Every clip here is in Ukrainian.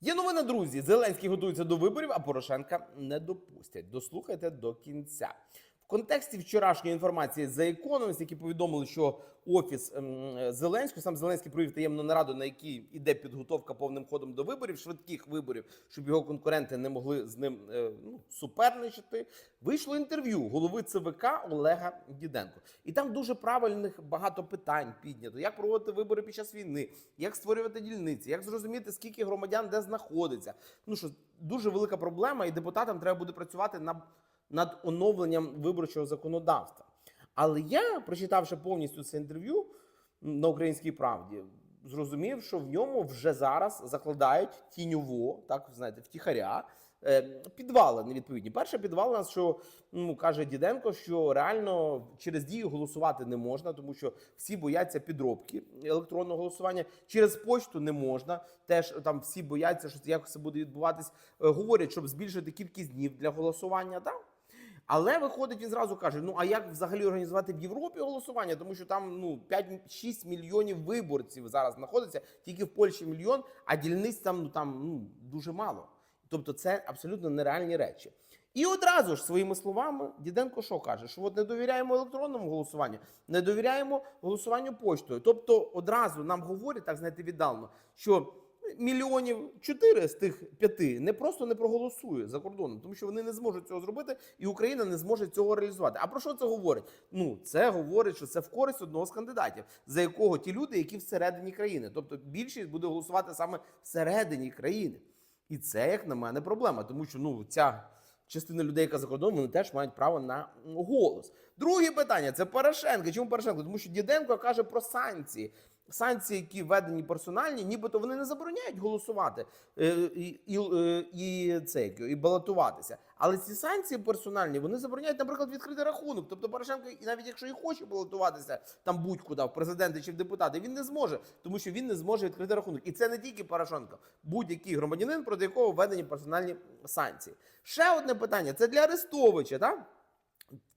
Є новина, друзі. Зеленський готується до виборів, а Порошенка не допустять. Дослухайте до кінця. Контексті вчорашньої інформації за Economist, які повідомили, що офіс ем, Зеленського, сам Зеленський провів таємну нараду, на якій іде підготовка повним ходом до виборів, швидких виборів, щоб його конкуренти не могли з ним е, ну, суперничати. Вийшло інтерв'ю голови ЦВК Олега Діденко. І там дуже правильних багато питань піднято: як проводити вибори під час війни, як створювати дільниці, як зрозуміти, скільки громадян де знаходиться. Ну що дуже велика проблема, і депутатам треба буде працювати над, над оновленням виборчого законодавства. Але я, прочитавши повністю це інтерв'ю на українській правді, зрозумів, що в ньому вже зараз закладають тіньово, так знаєте, втіхаря. е, Підвали невідповідні. Перша підвалина, що ну каже Діденко, що реально через дію голосувати не можна, тому що всі бояться підробки електронного голосування. Через почту не можна. Теж там всі бояться, що як це буде відбуватись. Е, Говорять, щоб збільшити кількість днів для голосування. Так? Але виходить, він зразу каже: ну а як взагалі організувати в Європі голосування? Тому що там ну 5-6 мільйонів виборців зараз знаходиться, тільки в Польщі мільйон, а дільниць там ну там ну дуже мало. Тобто це абсолютно нереальні речі. І одразу ж своїми словами Діденко що каже? Що от не довіряємо електронному голосуванню, не довіряємо голосуванню поштою. Тобто одразу нам говорять, так знаєте, віддалено, що мільйонів чотири з тих п'яти не просто не проголосує за кордоном, тому що вони не зможуть цього зробити, і Україна не зможе цього реалізувати. А про що це говорить? Ну це говорить, що це в користь одного з кандидатів, за якого ті люди, які всередині країни, тобто більшість буде голосувати саме всередині країни. І це, як на мене, проблема, тому що ну ця частина людей, яка за кордоном, вони теж мають право на голос. Друге питання це Порошенко. Чому Порошенко? Тому що Діденко каже про санкції. Санкції, які введені персональні, нібито вони не забороняють голосувати е, і, і, е, і це і балотуватися. Але ці санкції персональні вони забороняють, наприклад, відкрити рахунок. Тобто Порошенко, навіть якщо і хоче балотуватися там будь-куди, в президенти чи в депутати, він не зможе, тому що він не зможе відкрити рахунок. І це не тільки Порошенко, будь-який громадянин, проти якого введені персональні санкції. Ще одне питання: це для Арестовича, так?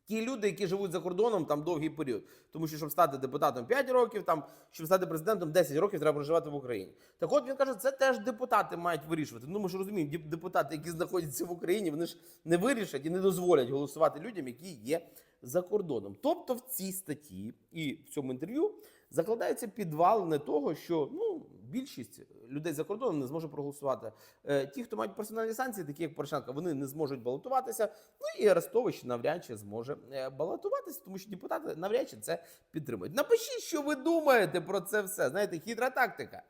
Ті люди, які живуть за кордоном там довгий період, тому що щоб стати депутатом 5 років, там щоб стати президентом 10 років, треба проживати в Україні. Так от він каже, це теж депутати мають вирішувати. Ну ми ж розуміємо, депутати, які знаходяться в Україні, вони ж не вирішать і не дозволять голосувати людям, які є за кордоном. Тобто в цій статті і в цьому інтерв'ю закладається підвал не того, що ну більшість людей за кордоном не зможе проголосувати. Е, ті, хто мають персональні санкції, такі як Порошенко, вони не зможуть балотуватися. Ну і Арестович навряд чи зможе е, балотуватися, тому що депутати навряд чи це підтримують. Напишіть, що ви думаєте про це все. Знаєте, хитра тактика.